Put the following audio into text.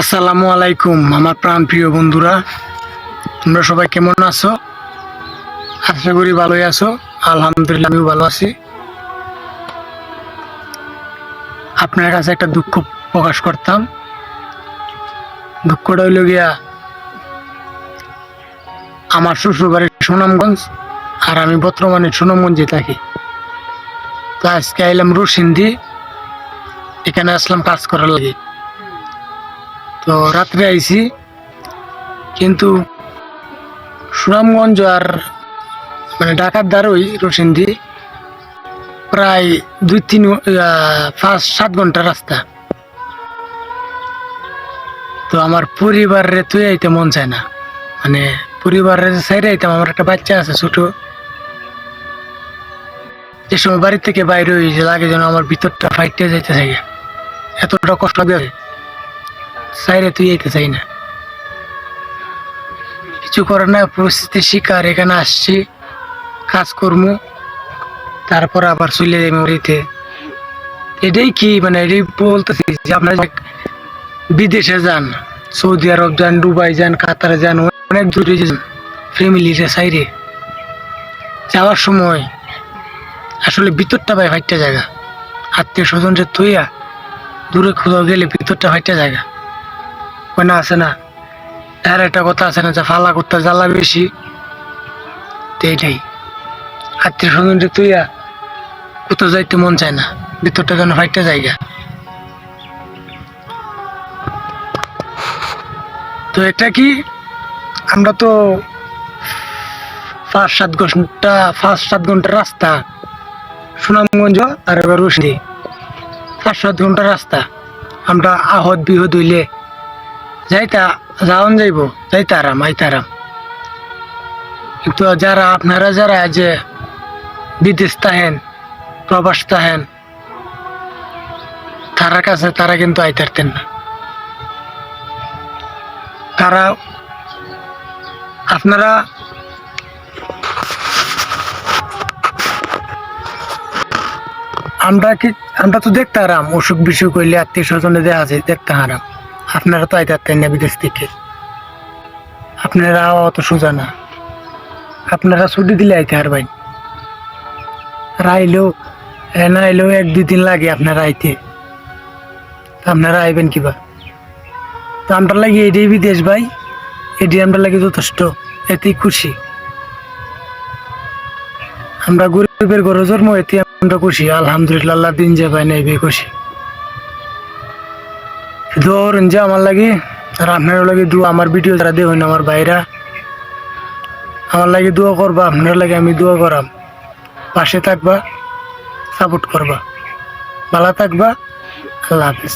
আসসালামু আলাইকুম, আমার প্রাণ প্রিয় বন্ধুরা। তোমরা সবাই কেমন আছো? আশা করি ভালোই আছো। আলহামদুলিল্লাহ, আমিও ভালো আছি। আপনার কাছে একটা দুঃখ প্রকাশ করতাম। দুঃখটা হইল গিয়া, আমার শ্বশুর বাড়ি সুনামগঞ্জ আর আমি বর্তমানে সুনামগঞ্জে থাকি। তো আজকে আইলাম রুসিন্দি, এখানে আসলাম কাজ করার লাগে। তো রাত্রে আইছি, কিন্তু সুনামগঞ্জ আর মানে ঢাকার দ্বারই রসিন্দি প্রায় দুই তিন পাঁচ, সাত ঘণ্টা রাস্তা। তো আমার পরিবারের তুই আইতে মন চায় না। মানে পরিবারের সাইডে আইতাম, আমার একটা বাচ্চা আছে ছোট। যে সময় বাড়ি থেকে বাইরে হই যে লাগে যেন আমার ভিতরটা ফাইটে যাইতে থাকে এতটা কষ্ট লাগে। সাইডে তুই আইতে চাই না। কিছু করে না পরিস্থিতির শিকার, এখানে আসছি কাজকর্ম তারপর আবার চলে যাই মরিতে এটাই কি মানে এটাই বলতেছি যে আপনারা বিদেশে যান, সৌদি আরব যান, দুবাই যান, কাতারে যান, অনেক দূরে যান ফ্যামিলিতে সাইডে যাওয়ার সময় আসলে ভিতরটা ভাই ফাইটটা জায়গা। আত্মীয় স্বজনদের থইয়া দূরে কোথাও গেলে ভিতরটা ফাইটটা জায়গা। ওই আছে না। আর একটা কথা আছে না যে ফালা করতে জ্বালা বেশি। তো এইটাই। আত্মীয় স্বজনদের তুইয়া কোথাও যাইতে মন চায় না। ভিতরটা যেন ফাইটটা জায়গা। তো এটা কি? আমরা তো পাঁচ সাত ঘণ্টা, পাঁচ সাত ঘণ্টার রাস্তা। সুনামগঞ্জ আর এবার রুশনি। পাঁচ সাত ঘণ্টার রাস্তা। আমরা আহত বিহত হইলে যাইতা, যাওন যাইব। যাইতে আরাম, আইতে আরাম। কিন্তু যারা, আপনারা যারা যে বিদেশ তাহেন প্রবাস তাহেন তারা কাছে তারা কিন্তু আইতারতেন না। তারা, আপনারা আমরা কি, আমরা তো দেখতে হারাম অসুখ বিসুখ হইলে আত্মীয় স্বজনে দেওয়া আছে, দেখতে হারাম আপনারা তো আইতারতেন না বিদেশ থেকে। আপনারা অত সোজা না। আপনারা ছুটি দিলে আইতে হারবেন। আর আইলেও না আইলেও এক, দুই দিন লাগে আপনারা আইতে। আপনারা আইবেন কিবা? তো আমরা লাগে এটাই বিদেশ ভাই। এটি আমরা লাগে যথেষ্ট। এতেই খুশি। আমরা গরিবের জন্ম এতে আমরা খুশি। আলহামদুলিল্লাহ দিন যে পাই নাই খুশি। ধরুন যে আমার লাগে। আর আপনার লাগে দু আমার ভিডিও তারা দেখুন আমার বাইরা আমার লাগে দোয়া করবা, আপনার লাগে আমি দোয়া করাম। পাশে থাকবা সাপোর্ট করবা। ভালো থাকবা, আল্লাহ হাফিজ।